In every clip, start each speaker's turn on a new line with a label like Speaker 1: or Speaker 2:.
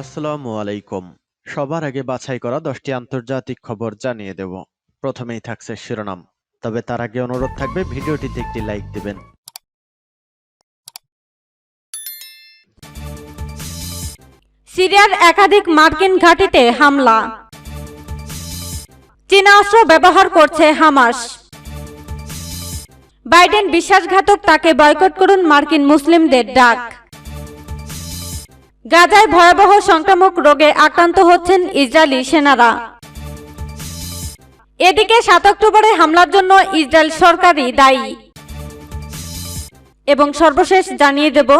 Speaker 1: আসসালামু আলাইকুম। সবার আগে বাছাই করা দশটি আন্তর্জাতিক খবর জানিয়ে দেব। প্রথমেই থাকছে শিরোনাম। তবে তার আগে অনুরোধ থাকবে, ভিডিওটিতে একটি লাইক দিবেন।
Speaker 2: সিরিয়ার একাধিক মার্কিন ঘাঁটিতে হামলা। চীনা অস্ত্র ব্যবহার করছে হামাস। বাইডেন বিশ্বাসঘাতক তাকে বয়কট করুন মার্কিন মুসলিমদের ডাক। গাজায় ভয়াবহ সংক্রামক রোগে আক্রান্ত হচ্ছেন ইসরায়েলি সেনারা। এদিকে সাত অক্টোবরে হামলার জন্য ইসরায়েল সরকারই দায়ী। এবং সর্বশেষ জানিয়ে দেব,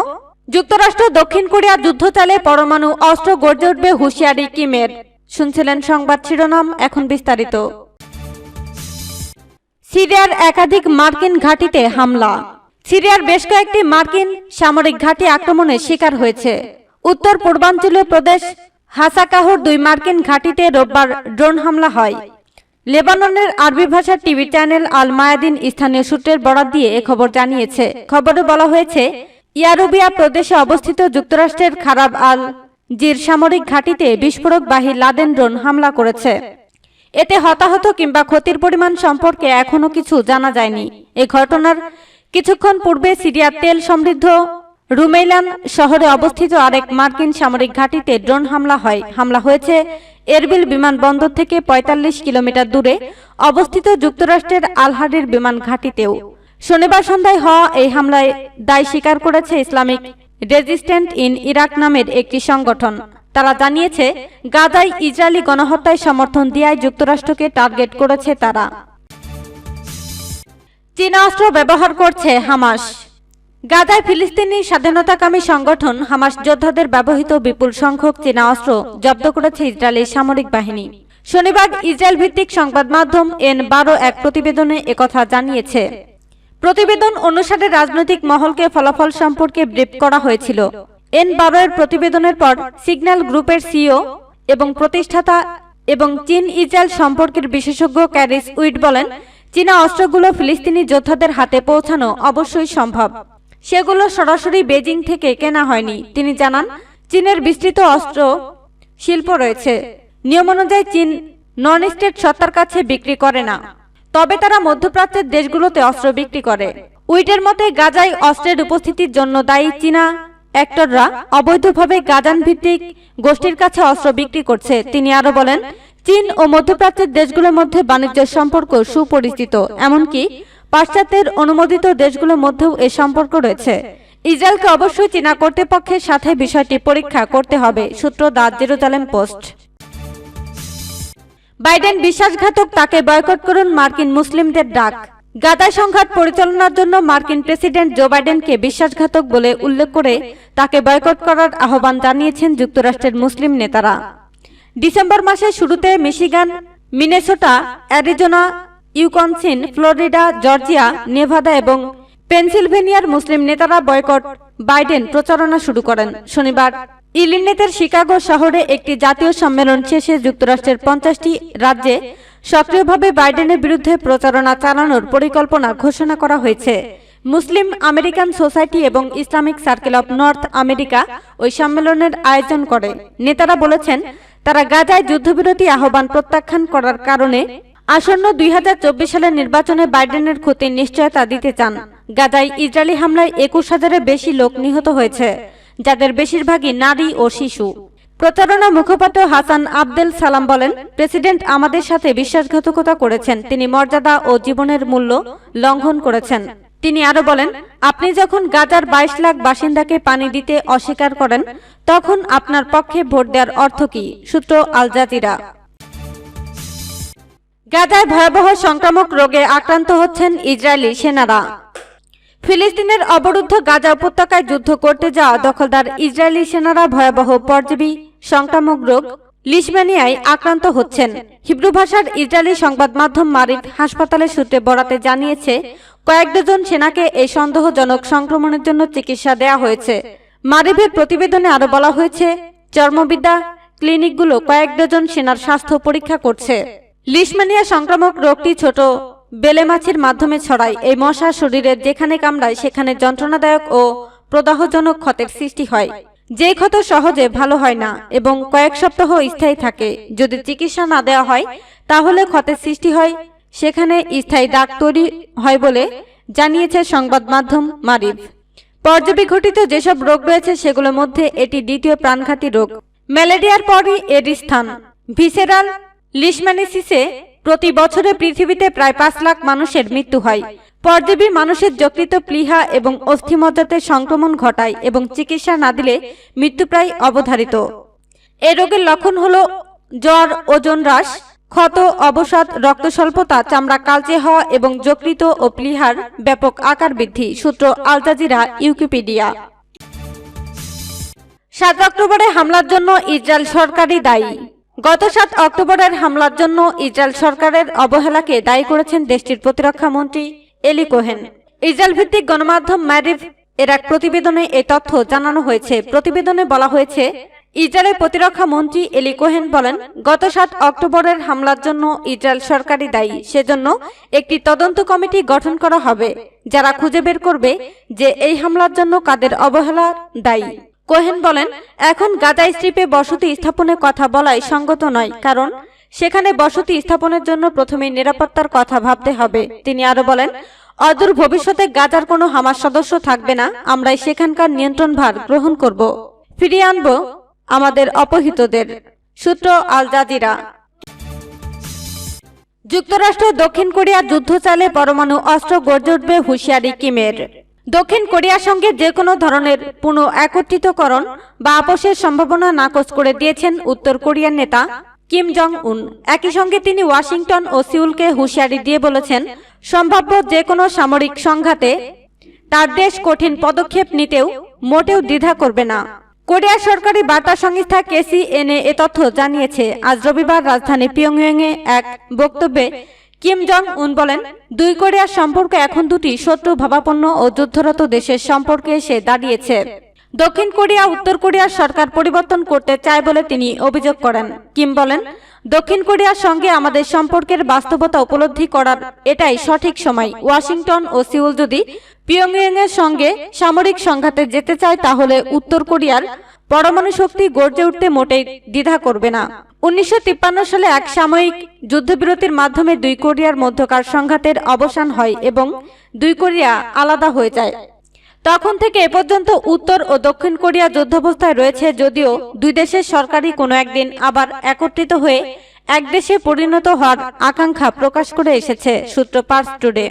Speaker 2: যুক্তরাষ্ট্র দক্ষিণ কোরিয়া যুদ্ধ চালে পরমাণু অস্ত্র গড়ে উঠবে হুঁশিয়ারি কিমের। শুনছিলেন সংবাদ শিরোনাম, এখন বিস্তারিত। সিরিয়ার একাধিক মার্কিন ঘাঁটিতে হামলা। সিরিয়ার বেশ কয়েকটি মার্কিন সামরিক ঘাঁটি আক্রমণের শিকার হয়েছে। উত্তর পূর্বাঞ্চলীয় প্রদেশ হাসাকাহর দুই মার্কিন ঘাঁটিতে রোববার ড্রোন হামলা হয়। লেবাননের আরবি ভাষার টিভি চ্যানেল আল মায়াদিন স্থানীয় সূত্রের বরাত দিয়ে এ খবর জানিয়েছে। খবরে বলা হয়েছে, ইয়ারুবিয়া প্রদেশে অবস্থিত যুক্তরাষ্ট্রের খারাপ আল জির সামরিক ঘাঁটিতে বিস্ফোরকবাহী লাদেন ড্রোন হামলা করেছে। এতে হতাহত কিংবা ক্ষতির পরিমাণ সম্পর্কে এখনও কিছু জানা যায়নি। এ ঘটনার কিছুক্ষণ পূর্বে সিরিয়ার তেল সমৃদ্ধ রুমেইলান শহরে অবস্থিত আরেক মার্কিন সামরিক ঘাঁটিতে ড্রোন হামলা হয়। হামলা হয়েছে এরবিল বিমানবন্দর থেকে ৪৫ কিলোমিটার দূরে অবস্থিত যুক্তরাষ্ট্রের আলহারির বিমান ঘাঁটিতেও। শনিবার সন্ধ্যায় হওয়া এই হামলায় দায় স্বীকার করেছে ইসলামিক রেজিস্ট্যান্ট ইন ইরাক নামের একটি সংগঠন। তারা জানিয়েছে, গাজায় ইসরায়েলি গণহত্যায় সমর্থন দেওয়ায় যুক্তরাষ্ট্রকে টার্গেট করেছে তারা। চীনা অস্ত্র ব্যবহার করছে হামাস। গাজায় ফিলিস্তিনি স্বাধীনতাকামী সংগঠন হামাস যোদ্ধাদের ব্যবহৃত বিপুল সংখ্যক চীনা অস্ত্র জব্দ করেছে ইসরায়েলি সামরিক বাহিনী। শনিবার ইসরায়েল ভিত্তিক সংবাদ মাধ্যম এন বারো এক প্রতিবেদনে একথা জানিয়েছে। প্রতিবেদন অনুসারে রাজনৈতিক মহলকে ফলাফল সম্পর্কে ব্রিফ করা হয়েছিল। এন বারো এর প্রতিবেদনের পর সিগন্যাল গ্রুপের সিও এবং প্রতিষ্ঠাতা এবং চীন ইসরায়েল সম্পর্কের বিশেষজ্ঞ ক্যারিস উইট বলেন চীনা অস্ত্রগুলো ফিলিস্তিনি যোদ্ধাদের হাতে পৌঁছানো অবশ্যই সম্ভব। সেগুলো সরাসরি বেজিং থেকে কেনা হয়নি। তিনি জানান, চীনের বিস্তৃত অস্ত্র শিল্প রয়েছে। নিয়ম অনুযায়ী চীন নন স্টেট সত্তার কাছে বিক্রি করে না। তবে তারা মধ্যপ্রাচ্যের দেশগুলোতে অস্ত্র বিক্রি করে। উইটের মতে, গাজায় অস্ত্রের উপস্থিতির জন্য দায়ী চীনা অ্যাক্টররা অবৈধভাবে গাজান ভিত্তিক গোষ্ঠীর কাছে অস্ত্র বিক্রি করছে। তিনি আরও বলেন, চীন ও মধ্যপ্রাচ্যের দেশগুলোর মধ্যে বাণিজ্য সম্পর্ক সুপরিচিত, এমনকি পাশ্চাত্যের অনুমোদিত দেশগুলোর মধ্যেও এ সম্পর্ক রয়েছে। ইসরায়েলকে অবশ্যই চীনা কর্তৃপক্ষের সাথে বিষয়টি পরীক্ষা করতে হবে, সূত্র দা জেরুজালেম পোস্ট। বাইডেন বিশ্বাসঘাতক তাকে বয়কট করুন মার্কিন মুসলিমদের ডাক। গাদায় সংঘাত পরিচালনার জন্য মার্কিন প্রেসিডেন্ট জো বাইডেনকে বিশ্বাসঘাতক বলে উল্লেখ করে তাকে বয়কট করার আহ্বান জানিয়েছেন যুক্তরাষ্ট্রের মুসলিম নেতারা। ডিসেম্বর মাসের শুরুতে Michigan, Minnesota, Arizona Wisconsin, Florida, Georgia, Nevada এবং পেনসিলভেনিয়ার মুসলিম নেতারা বয়কট বাইডেন প্রচারণা শুরু করেন। শনিবার ইলিনেতের শিকাগো শহরে একটি জাতীয় সম্মেলন শেষে যুক্তরাষ্ট্রের পঞ্চাশটি রাজ্যে সক্রিয়ভাবে বাইডেনের বিরুদ্ধে প্রচারণা চালানোর পরিকল্পনা ঘোষণা করা হয়েছে। মুসলিম আমেরিকান সোসাইটি এবং Islamic circle of North America ওই সম্মেলনের আয়োজন করে। নেতারা বলেছেন, তারা গাজায় যুদ্ধবিরতি আহ্বান প্রত্যাখ্যান করার কারণে আসন্ন দুই হাজার চব্বিশ সালের নির্বাচনে বাইডেনের ক্ষতির নিশ্চয়তা দিতে চান। গাজায় ইসরায়েলি হামলায় একুশ হাজারের বেশি লোক নিহত হয়েছে, যাদের বেশিরভাগই নারী ও শিশু। প্রচারণা মুখপাত্র হাসান আবদেল সালাম বলেন, প্রেসিডেন্ট আমাদের সাথে বিশ্বাসঘাতকতা করেছেন, তিনি মর্যাদা ও জীবনের মূল্য লঙ্ঘন করেছেন। তিনি আরও বলেন, আপনি যখন গাজার বাইশ লাখ বাসিন্দাকে পানি দিতে অস্বীকার করেন, তখন আপনার পক্ষে ভোট দেওয়ার অর্থ কি? সূত্র আল জাজিরা। গাজায় ভয়াবহ সংক্রামক রোগে আক্রান্ত হচ্ছেন ইসরায়েলি সেনারা। ফিলিস্তিনের অবরুদ্ধ গাজা উপত্যকায় যুদ্ধ করতে যাওয়া দখলদার ইসরায়েলি সেনারা ভয়াবহ পরজীবী সংক্রামক রোগ লিশম্যানিয়ায় আক্রান্ত হচ্ছেন। হিব্রু ভাষার ইসরায়েলি সংবাদ মাধ্যম মারিফ হাসপাতালের সূত্রে বরাতে জানিয়েছে, কয়েক ডজন সেনাকে এই সন্দেহজনক সংক্রমণের জন্য চিকিৎসা দেওয়া হয়েছে। মারিফের প্রতিবেদনে আরও বলা হয়েছে, চর্মবিদ্যা ক্লিনিকগুলো কয়েক ডজন সেনার স্বাস্থ্য পরীক্ষা করছে। লিশম্যানিয়া সংক্রামক রোগটি ছোট বেলে মাছির মাধ্যমে ছড়ায়। এই মশা শরীরের যেখানে কামড়ায়, সেখানে যন্ত্রণাদায়ক ও প্রদাহজনক ক্ষতের সৃষ্টি হয়। যে ক্ষত সহজে ভালো হয় না এবং কয়েক সপ্তাহ স্থায়ী থাকে। যদি চিকিৎসা না দেওয়া হয়, তাহলে ক্ষতের সৃষ্টি হয়। সেখানে স্থায়ী দাগ তৈরি হয় বলে জানিয়েছে সংবাদ মাধ্যম মারিফ। পর্যবী ঘটিত যেসব রোগ রয়েছে, সেগুলোর মধ্যে এটি দ্বিতীয় প্রাণঘাতী রোগ। ম্যালেরিয়ার পরই এর স্থান। ভিসেরাল লিশম্যানিসিসে প্রতি বছরে পৃথিবীতে প্রায় পাঁচ লাখ মানুষের মৃত্যু হয়। পরজীবী মানুষের যকৃত প্লীহা এবং অস্থিমজ্জাতে সংক্রমণ ঘটায় এবং চিকিৎসা না দিলে মৃত্যু প্রায় অবধারিত। এ রোগের লক্ষণ হল জ্বর, ওজন হ্রাস, ক্ষত, অবসাদ রক্ত স্বল্পতা চামড়া কালচে হওয়া এবং যকৃত ও প্লীহার ব্যাপক আকার বৃদ্ধি, সূত্র আল জাজিরা, ইউকিপিডিয়া। সাত অক্টোবরে হামলার জন্য ইসরায়েল সরকারই দায়ী। গত সাত অক্টোবরের হামলার জন্য ইসরায়েল সরকারের অবহেলাকে দায়ী করেছেন দেশটির প্রতিরক্ষা মন্ত্রী এলি কোহেন। ইসরায়েল ভিত্তিক গণমাধ্যম ম্যারিফ এর এক প্রতিবেদনে এই তথ্য জানানো হয়েছে। প্রতিবেদনে বলা হয়েছে, ইসরায়েলের প্রতিরক্ষা মন্ত্রী এলি কোহেন বলেন, গত সাত অক্টোবরের হামলার জন্য ইসরায়েল সরকারই দায়ী। সেজন্য একটি তদন্ত কমিটি গঠন করা হবে, যারা খুঁজে বের করবে যে এই হামলার জন্য কাদের অবহেলা দায়ী। কোহেন বলেন, এখন গাজা স্ট্রিপে বসতি স্থাপনের কথা বলাই সঙ্গত নয়, কারণ সেখানে বসতি স্থাপনের জন্য প্রথমে নিরাপত্তার কথা ভাবতে হবে। তিনি আরও বলেন, অদূর ভবিষ্যতে গাজার কোনো হামাস সদস্য থাকবে না, আমরাই সেখানকার নিয়ন্ত্রণ ভার গ্রহণ করব। ফিরিয়ে আনব আমাদের অপহৃতদের। সূত্র আল জাজিরা। যুক্তরাষ্ট্র দক্ষিণ কোরিয়ার যুদ্ধ চালে পরমাণু অস্ত্র গড়ে উঠবে হুঁশিয়ারি কিমের। দক্ষিণ কোরিয়ার সঙ্গে যে কোনো ধরনের পুনঃ একত্রিতকরণ বা আপোষের সম্ভাবনা নাকচ করে দিয়েছেন উত্তর কোরিয়ার নেতা কিম জং উন একই সঙ্গে তিনি ওয়াশিংটন ও সিউলকে হুঁশিয়ারি দিয়ে বলেছেন, সম্ভাব্য যে কোনো সামরিক সংঘাতে তার দেশ কঠিন পদক্ষেপ নিতেও মোটেও দ্বিধা করবে না। কোরিয়া সরকারি বার্তা সংস্থা কেসি কেসিএনএ এ তথ্য জানিয়েছে, আজ রবিবার রাজধানী পিয়ংইয়ংয়ে এক বক্তব্যে কিম জং উন বলেন, দুই কোরিয়ার সম্পর্ক এখন দুটি শত্রু ভাবাপন্ন ও যুদ্ধরত দেশের সম্পর্কে এসে দাঁড়িয়েছে। দক্ষিণ কোরিয়া, উত্তর কোরিয়ার সরকার পরিবর্তন করতে চায় বলে তিনি অভিযোগ করেন। কিম বলেন, দক্ষিণ কোরিয়ার সঙ্গে আমাদের সম্পর্কের বাস্তবতা উপলব্ধি করার এটাই সঠিক সময়। ওয়াশিংটন ও সিউল যদি পিয়ংইয়ং এর সঙ্গে সামরিক সংঘাতে যেতে চায়, তাহলে উত্তর কোরিয়ার পরমাণু শক্তি গর্জে উঠতে মোটেই দ্বিধা করবে না। উনিশশো সালে এক সাময়িক যুদ্ধবিরতির মাধ্যমে দুই কোরিয়ার মধ্যকার সংঘাতের অবসান হয় এবং দুই কোরিয়া আলাদা হয়ে যায়। তখন থেকে এ পর্যন্ত উত্তর ও দক্ষিণ কোরিয়া যুদ্ধাবস্থায় রয়েছে যদিও দুই দেশের সরকারই কোনো একদিন আবার একত্রিত হয়ে এক দেশে পরিণত হওয়ার আকাঙ্ক্ষা প্রকাশ করে এসেছে, সূত্র পার্স টুডে